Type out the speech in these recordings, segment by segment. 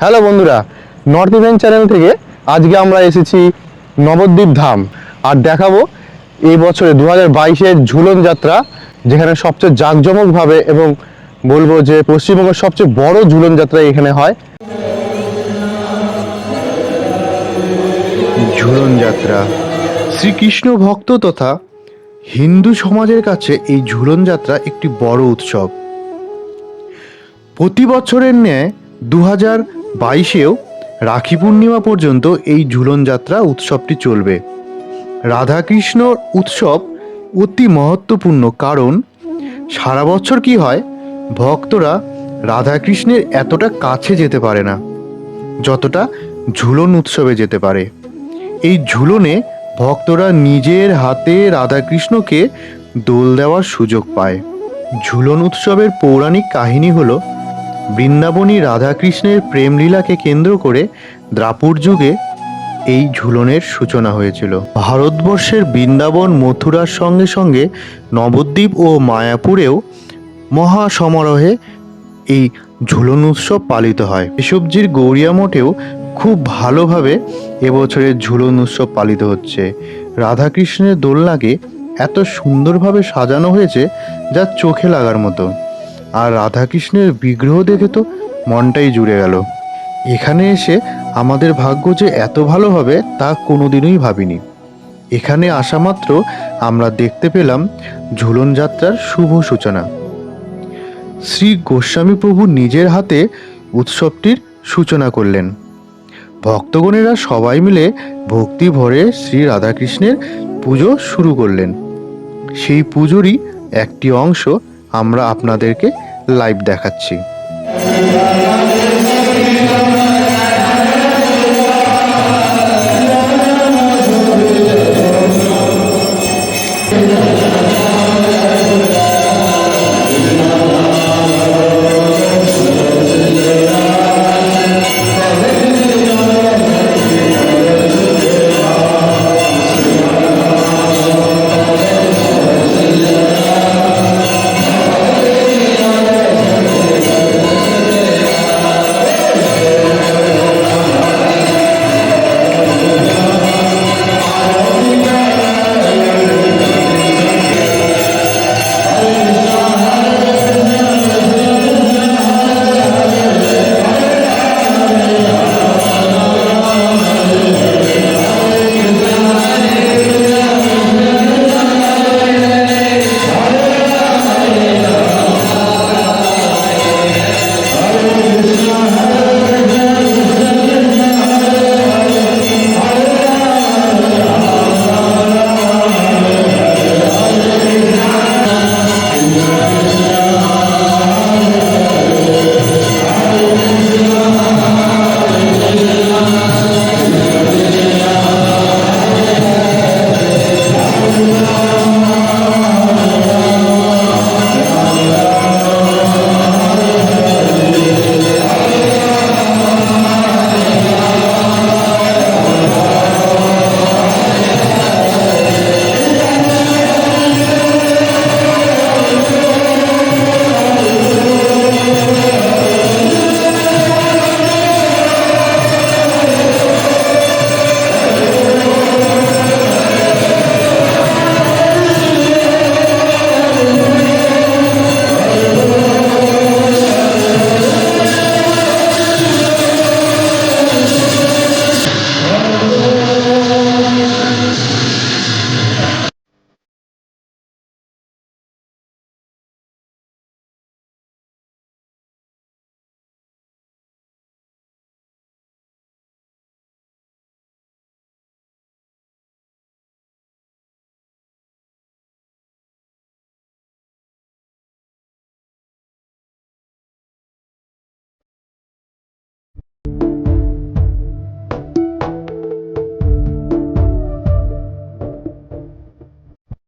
Hello বন্ধুরা north event channel থেকে আজকে আমরা এসেছি নবদ্বীপ ধাম। আর দেখাবো এই বছরে দু হাজার বাইশের ঝুলন যাত্রা, যেখানে সবচেয়ে জাঁকজমকভাবে এবং বলব যে পশ্চিমবঙ্গের সবচেয়ে বড় ঝুলন যাত্রা এখানে হয়। ঝুলন যাত্রা। শ্রীকৃষ্ণ ভক্ত তথা হিন্দু সমাজের কাছে এই ঝুলন যাত্রা একটি বড় উৎসব। প্রতি বছরের ন্যায় দু হাজার বাইশেও রাখি পূর্ণিমা পর্যন্ত এই ঝুলন যাত্রা উৎসবটি চলবে। রাধাকৃষ্ণ উৎসব অতি মহত্বপূর্ণ কারণ, সারা বছর কি হয়, ভক্তরা রাধাকৃষ্ণের এতটা কাছে যেতে পারে না, যতটা ঝুলন উৎসবে যেতে পারে। এই ঝুলনে ভক্তরা নিজের হাতে রাধাকৃষ্ণকে দোল দেওয়ার সুযোগ পায়। ঝুলন উৎসবের পৌরাণিক কাহিনী হলো বৃন্দাবনী রাধাকৃষ্ণের প্রেমলীলাকে কেন্দ্র করে দ্রাপুর যুগে এই ঝুলনের সূচনা হয়েছিল। ভারতবর্ষের বৃন্দাবন, মথুরার সঙ্গে সঙ্গে নবদ্বীপ ও মায়াপুরেও মহা সমারোহে এই ঝুলন উৎসব পালিত হয়। এসবজির গৌরিয়া মঠেও খুব ভালোভাবে এবছরের ঝুলন উৎসব পালিত হচ্ছে। রাধাকৃষ্ণের দোলনাকে এত সুন্দরভাবে সাজানো হয়েছে যা চোখে লাগার মতো। আর রাধাকৃষ্ণের বিগ্রহ দেখে তো মনটাই জুড়ে গেল। এখানে এসে আমাদের ভাগ্য যে এত ভালো হবে তা কোনোদিনই ভাবিনি। এখানে আসা মাত্র আমরা দেখতে পেলাম ঝুলন যাত্রার শুভ সূচনা। শ্রী গোস্বামী প্রভু নিজের হাতে উৎসবটির সূচনা করলেন। ভক্তগণেরা সবাই মিলে ভক্তি ভরে শ্রী রাধাকৃষ্ণের পুজো শুরু করলেন। সেই পুজোরই একটি অংশ আমরা আপনাদেরকে লাইভ দেখাচ্ছি।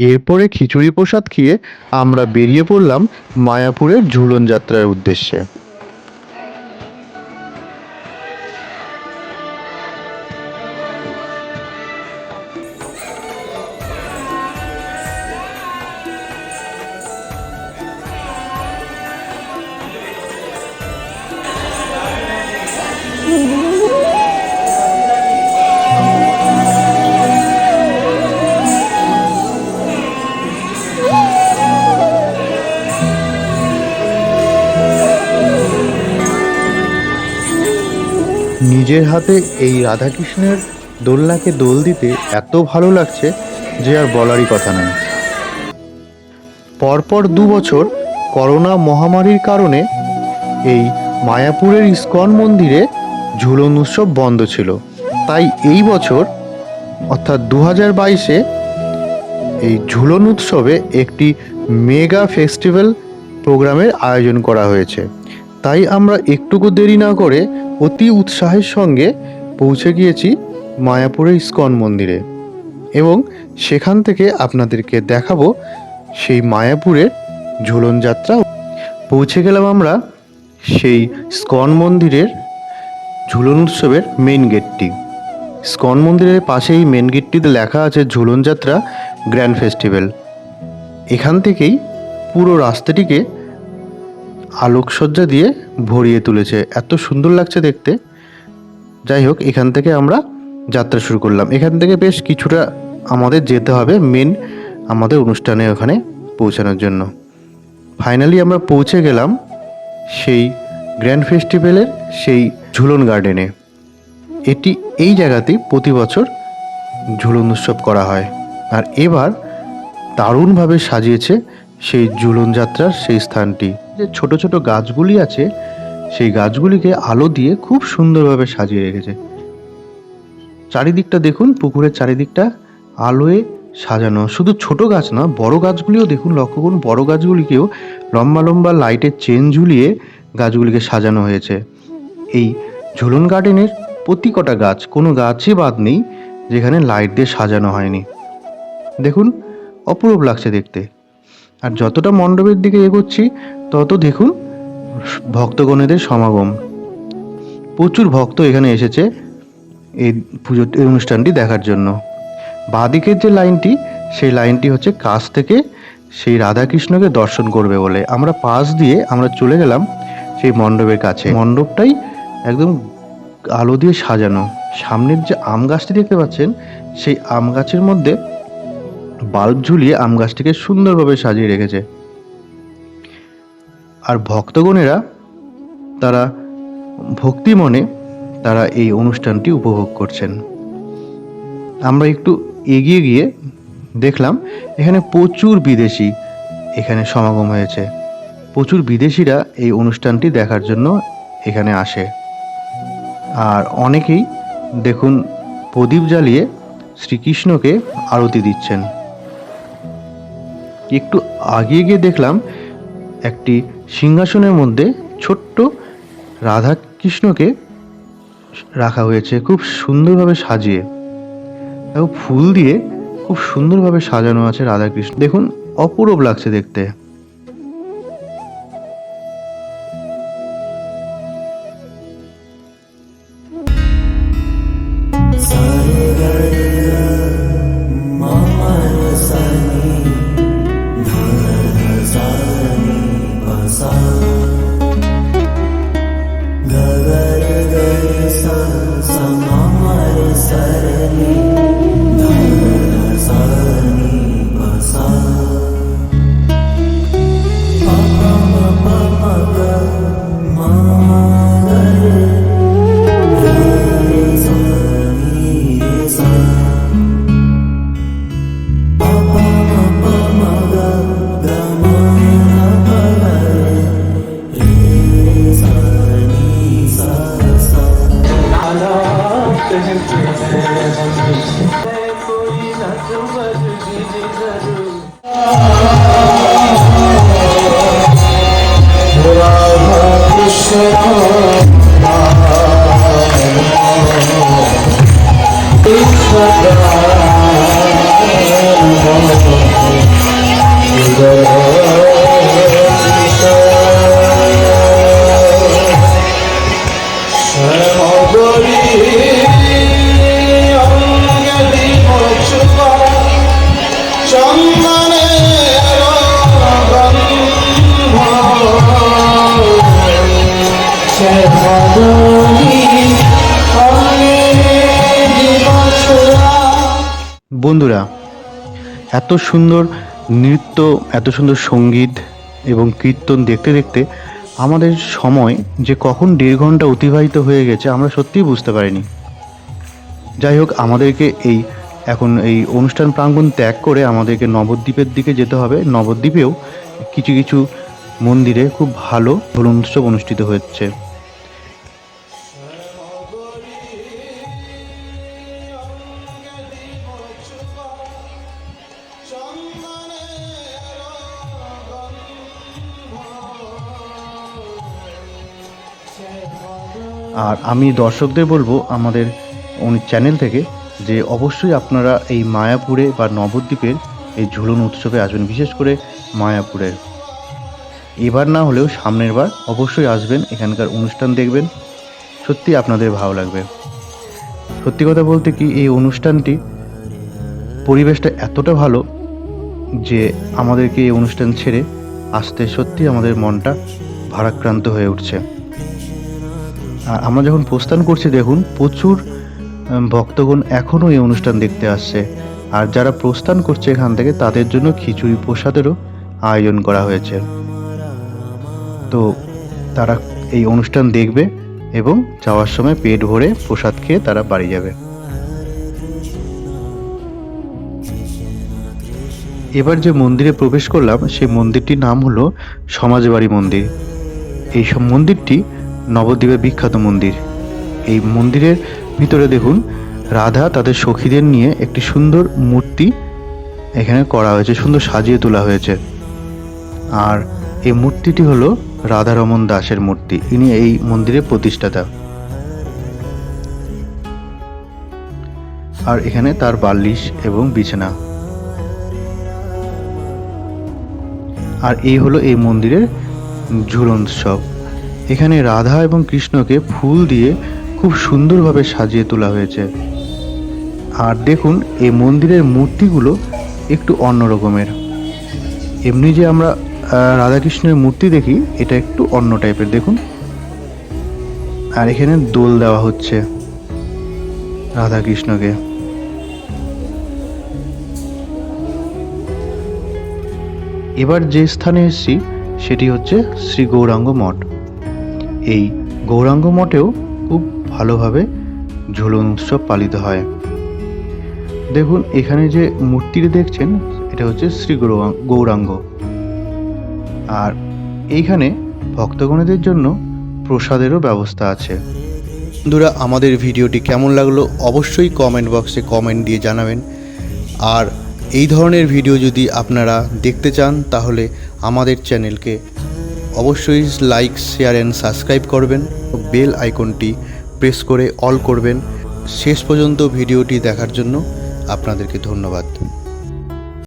এরপরে খিচুড়ি প্রসাদ খেয়ে আমরা বেরিয়ে পড়লাম মায়াপুরের ঝুলন যাত্রার উদ্দেশ্যে। নিজের হাতে এই রাধাকৃষ্ণের দোলনাকে দোল দিতে এত ভালো লাগছে যে আর বলারই কথা নয়। পরপর দু বছর করোনা মহামারীর কারণে এই মায়াপুরের ইস্কন মন্দিরে ঝুলন উৎসব বন্ধ ছিল। তাই এই বছর, অর্থাৎ দু হাজার বাইশে, এই ঝুলন উৎসবে একটি মেগা ফেস্টিভ্যাল প্রোগ্রামের আয়োজন করা হয়েছে। তাই আমরা একটুকু দেরি না করে অতি উৎসাহের সঙ্গে পৌঁছে গিয়েছি মায়াপুরের ইস্কন মন্দিরে। এবং সেখান থেকে আপনাদেরকে দেখাবো সেই মায়াপুরের ঝুলন যাত্রা। পৌঁছে গেলাম আমরা সেই স্কন মন্দিরের ঝুলন উৎসবের মেন গেটটি স্কন মন্দিরের পাশেই মেন গেটটিতে লেখা আছে ঝুলন যাত্রা গ্র্যান্ড ফেস্টিভ্যাল এখান থেকেই পুরো রাস্তাটিকে আলোকসজ্জা দিয়ে ভরিয়ে তুলেছে। এত সুন্দর লাগছে দেখতে। যাই হোক, এখান থেকে আমরা যাত্রা শুরু করলাম। এখান থেকে বেশ কিছুটা আমাদের যেতে হবে মেন আমাদের অনুষ্ঠানে ওখানে পৌঁছানোর জন্য। ফাইনালি আমরা পৌঁছে গেলাম সেই গ্র্যান্ড ফেস্টিভ্যালের সেই ঝুলন গার্ডেনে এটি এই জায়গাতেই প্রতি বছর ঝুলন উৎসব করা হয়। আর এবার দারুণভাবে সাজিয়েছে সেই ঝুলন যাত্রার সেই স্থানটি। যে ছোট ছোট গাছগুলি আছে, সেই গাছগুলিকে আলো দিয়ে খুব সুন্দরভাবে সাজিয়ে রেখেছে। চারিদিকটা দেখুন, পুকুরের চারিদিকটা আলোয় সাজানো। শুধু ছোট গাছ না, বড় গাছগুলিও দেখুন, লক্ষ্য করুন, বড় গাছগুলিকেও লম্বা লম্বা লাইটের চেন ঝুলিয়ে গাছগুলিকে সাজানো হয়েছে। এই ঝুলন গার্ডেনের প্রতি কটা গাছ, কোনো গাছই বাদ নেই, যেখানে লাইট দিয়ে সাজানো হয়নি। দেখুন, অপরূপ লাগছে দেখতে। আর যতটা মণ্ডপের দিকে এগোচ্ছি, তত দেখুন ভক্তগণেদের সমাগম। প্রচুর ভক্ত এখানে এসেছে এই পুজো অনুষ্ঠানটি দেখার জন্য। বাঁদিকের যে লাইনটি, সেই লাইনটি হচ্ছে কাছ থেকে সেই রাধাকৃষ্ণকে দর্শন করবে বলে। আমরা পাশ দিয়ে আমরা চলে গেলাম সেই মণ্ডপের কাছে। মণ্ডপটাই একদম আলো দিয়ে সাজানো। সামনের যে আম গাছটি দেখতে পাচ্ছেন, সেই আম গাছের মধ্যে বাল্ব ঝুলিয়ে আম গাছটিকে সুন্দরভাবে সাজিয়ে রেখেছে। আর ভক্তগণেরা, তারা ভক্তি মনে তারা এই অনুষ্ঠানটি উপভোগ করছেন। আমরা একটু এগিয়ে গিয়ে দেখলাম, এখানে প্রচুর বিদেশি এখানে সমাগম হয়েছে। প্রচুর বিদেশিরা এই অনুষ্ঠানটি দেখার জন্য এখানে আসে। আর অনেকেই দেখুন প্রদীপ জ্বালিয়ে শ্রীকৃষ্ণকে আরতি দিচ্ছেন। একটু আগিয়ে গিয়ে দেখলাম একটি সিংহাসনের মধ্যে ছোট্ট রাধা কৃষ্ণকে রাখা হয়েছে খুব সুন্দরভাবে সাজিয়ে। এবং ফুল দিয়ে খুব সুন্দরভাবে সাজানো আছে রাধাকৃষ্ণ। দেখুন, অপূরব লাগছে দেখতে। বন্ধুরা, এত সুন্দর নৃত্য, এত সুন্দর সংগীত এবং কীর্তন দেখতে দেখতে আমাদের সময় যে কখন দেড় ঘণ্টা অতিবাহিত হয়ে গেছে আমরা সত্যিই বুঝতে পারিনি। যাই হোক, আমাদেরকে এই এখন এই অনুষ্ঠান প্রাঙ্গণ ত্যাগ করে আমাদেরকে নবদ্বীপের দিকে যেতে হবে। নবদ্বীপেও কিছু কিছু মন্দিরে খুব ভালো উৎসব অনুষ্ঠিত হচ্ছে। আর আমি দর্শকদের বলব আমাদের চ্যানেল থেকে যে অবশ্যই আপনারা এই মায়াপুরে বা নবদ্বীপের এই ঝুলন উৎসবে আসবেন, বিশেষ করে মায়াপুরের এবার না হলেও সামনের বার অবশ্যই আসবেন, এখানকার অনুষ্ঠান দেখবেন। সত্যি আপনাদের ভালো লাগবে। সত্যি কথা বলতে কি, এই অনুষ্ঠানটি পরিবেশটা এতটা ভালো যে আমাদেরকে এই অনুষ্ঠান ছেড়ে আসতে সত্যি আমাদের মনটা ভারাক্রান্ত হয়ে উঠছে। আর আমরা যখন প্রস্থান করছি, দেখুন, প্রচুর ভক্তগণ এখনও এই অনুষ্ঠান দেখতে আসছে। আর যারা প্রস্থান করছে এখান থেকে, তাদের জন্য খিচুড়ি প্রসাদেরও আয়োজন করা হয়েছে। তো তারা এই অনুষ্ঠান দেখবে এবং যাওয়ার সময় পেট ভরে প্রসাদ খেয়ে তারা বাড়ি যাবে। এবার যে মন্দিরে প্রবেশ করলাম, সেই মন্দিরটির নাম হলো সমাজবাড়ি মন্দির। এই সব মন্দিরটি নবদ্বীপের বিখ্যাত মন্দির। এই মন্দিরের ভিতরে দেখুন, রাধা তাদের সখীদের নিয়ে একটি সুন্দর মূর্তি এখানে করা হয়েছে, সুন্দর সাজিয়ে তোলা হয়েছে। আর এই মূর্তিটি হলো রাধারমন দাসের মূর্তি। ইনি এই মন্দিরের প্রতিষ্ঠাতা। আর এখানে তার বালিশ এবং বিছানা। আর এই হলো এই মন্দিরের ঝুলন উৎসব এখানে রাধা এবং কৃষ্ণকে ফুল দিয়ে খুব সুন্দরভাবে সাজিয়ে তোলা হয়েছে। আর দেখুন, এই মন্দিরের মূর্তিগুলো একটু অন্য রকমের। এমনি যে আমরা রাধাকৃষ্ণের মূর্তি দেখি, এটা একটু অন্য টাইপের, দেখুন। আর এখানে দোল দেওয়া হচ্ছে রাধাকৃষ্ণকে এবার যে স্থানে এসেছি, সেটি হচ্ছে শ্রী গৌরাঙ্গ মঠ। এই গৌরাঙ্গ মঠেও খুব ভালোভাবে ঝুলন উৎসব পালিত হয়। দেখুন, এখানে যে মূর্তিটি দেখছেন, এটা হচ্ছে শ্রী গৌরাং- গৌরাঙ্গ। আর এইখানে ভক্তগণদের জন্য প্রসাদেরও ব্যবস্থা আছে। বন্ধুরা, আমাদের ভিডিওটি কেমন লাগল অবশ্যই কমেন্ট বক্সে কমেন্ট দিয়ে জানাবেন। আর এই ধরনের ভিডিও যদি আপনারা দেখতে চান, তাহলে আমাদের চ্যানেলকে অবশ্যই লাইক শেয়ার অ্যান্ড সাবস্ক্রাইব করবেন। বেল আইকনটি প্রেস করে অল করবেন। শেষ পর্যন্ত ভিডিওটি দেখার জন্য আপনাদেরকে ধন্যবাদ।